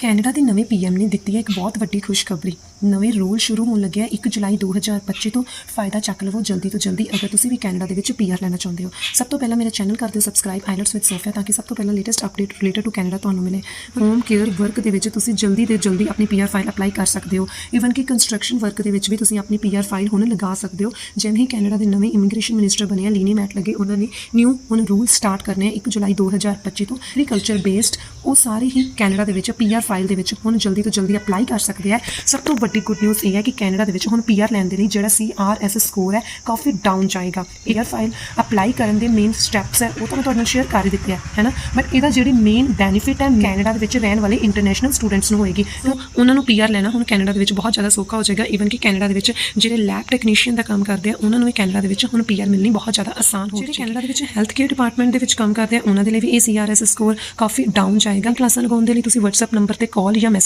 Canada ਦੇ ਨਵੇਂ PM ਨੇ ਦਿੱਤੀ ਹੈ ਇੱਕ ਬਹੁਤ ਵੱਡੀ ਖੁਸ਼ਖਬਰੀ। ਨਵੇਂ ਰੂਲ ਸ਼ੁਰੂ ਹੋਣ ਲੱਗਿਆ ਹੈ 1 ਜੁਲਾਈ 2025 ਤੋਂ। ਫਾਇਦਾ ਚੱਕ ਲਵੋ ਜਲਦੀ ਤੋਂ ਜਲਦੀ। ਅਗਰ ਤੁਸੀਂ ਵੀ ਕੈਨੇਡਾ ਦੇ ਵਿੱਚ ਪੀਆਰ ਲੈਣਾ ਚਾਹੁੰਦੇ ਹੋ, ਸਭ ਤੋਂ ਪਹਿਲਾਂ ਮੇਰਾ ਚੈਨਲ ਕਰ ਦਿਓ ਸਬਸਕ੍ਰਾਈਬ ਆਈਲੈਟਸ ਵਿਦ ਸੋਫੀਆ ਤਾਂ ਕਿ ਸਭ ਤੋਂ ਪਹਿਲਾਂ latest update related to Canada ਤੁਹਾਨੂੰ ਮਿਲੇ। ਹੋਮ ਕੇਅਰ ਵਰਕ ਦੇ ਵਿੱਚ ਤੁਸੀਂ ਜਲਦੀ ਤੋਂ ਜਲਦੀ ਆਪਣੀ ਪੀਆਰ ਫਾਈਲ ਅਪਲਾਈ ਕਰ ਸਕਦੇ ਹੋ। ਈਵਨ ਕਿ ਕੰਸਟਰਕਸ਼ਨ ਵਰਕ ਦੇ ਵਿੱਚ ਵੀ ਤੁਸੀਂ ਆਪਣੀ ਪੀਆਰ ਫਾਈਲ ਹੁਣ ਲਗਾ ਸਕਦੇ ਹੋ। ਜਿਵੇਂ ਹੀ ਕੈਨੇਡਾ ਦੇ ਨਵੇਂ ਇਮੀਗ੍ਰੇਸ਼ਨ ਮਿਨਿਸਟਰ ਬਣੇ ਆ, ਲੀਨੀ ਮੈਟ ਲੱਗੇ, ਉਹਨਾਂ ਨੇ ਨਿਊ ਹੁਣ ਰੂਲ ਸਟਾਰਟ ਕਰਨੇ ਆ 1 ਜੁਲਾਈ 2025 ਤੋਂ। ਐਗਰੀਕਲਚਰ ਬੇਸਡ ਉਹ ਸਾਰੇ ਹੀ ਕੈਨੇਡਾ ਦੇ ਵਿੱਚ ਪੀਆਰ ਫਾਈਲ ਦੇ ਵਿੱਚ ਹੁਣ ਜਲਦੀ ਤੋਂ ਜਲਦੀ ਅਪਲਾਈ ਕਰ ਸਕਦੇ ਆ। ਸਭ ਤੋਂ ਵੱਡੀ ਗੁੱਡ ਨਿਊਜ਼ ਇਹ ਹੈ ਕਿ ਕੈਨੇਡਾ ਦੇ ਵਿੱਚ ਹੁਣ ਪੀਆਰ ਲੈਣ ਦੇ ਲਈ ਜਿਹੜਾ ਸੀਆਰਐਸ ਸਕੋਰ ਹੈ ਕਾਫੀ ਡਾਊਨ ਜਾਏਗਾ। ਪੀਆਰ ਫਾਈਲ ਅਪਲਾਈ ਕਰਨ ਦੇ ਮੇਨ ਸਟੈਪਸ ਹੈ ਉਹ ਤਾਂ ਮੈਂ ਤੁਹਾਡੇ ਨਾਲ ਸ਼ੇਅਰ ਕਰ ਹੀ ਦਿੱਤੇ ਆ ਹੈਨਾ? ਬਟ ਇਹਦਾ ਜਿਹੜੀ ਮੇਨ ਬੈਨੀਫਿਟ ਹੈ ਕੈਨੇਡਾ ਦੇ ਵਿੱਚ ਰਹਿਣ ਵਾਲੇ ਇੰਟਰਨੈਸ਼ਨਲ ਸਟੂਡੈਂਟਸ ਨੂੰ ਹੋਏਗੀ। ਉਹਨਾਂ ਨੂੰ ਪੀਆਰ ਲੈਣਾ ਹੁਣ ਕੈਨੇਡਾ ਦੇ ਵਿੱਚ ਬਹੁਤ ਜ਼ਿਆਦਾ ਸੌਖਾ ਹੋ ਜਾਏਗਾ। ਈਵਨ ਕਿ ਕੈਨੇਡਾ ਦੇ ਵਿੱਚ ਜਿਹੜੇ ਲੈਬ ਟੈਕਨੀਸ਼ੀਅਨ ਦਾ ਕੰਮ ਕਰਦੇ ਆ ਉਹਨਾਂ ਨੂੰ ਵੀ ਕੈਨੇਡਾ ਦੇ ਵਿੱਚ ਹੁਣ ਪੀਆਰ ਮਿਲਣੀ ਬਹੁਤ ਜ਼ਿਆਦਾ ਆਸਾਨ ਹੋ ਜਾਏਗੀ ਕੈਨੇਡਾ ਦੇ ਵਿੱਚ ਹੈਲਥ ਕੇਅਰ ਡਿਪਾਰਟਮੈਂਟ ਦੇ ਵਿੱਚ ਕੰਮ ਕਰਦੇ ਆ ਉਹਨਾਂ ਦੇ ਲਈ ਵੀ ਇਹ ਸੀਆਰਐਸ ਸਕੋਰ ਕਾਫੀ ਡਾਊਨ ਜਾਏਗਾ। ਕਲਾਸਾਂ ਲਗਾਉਣ ਦੇ ਲਈ ਤੁਸੀਂ WhatsApp ਨੰਬਰ करते कॉल या मैसेज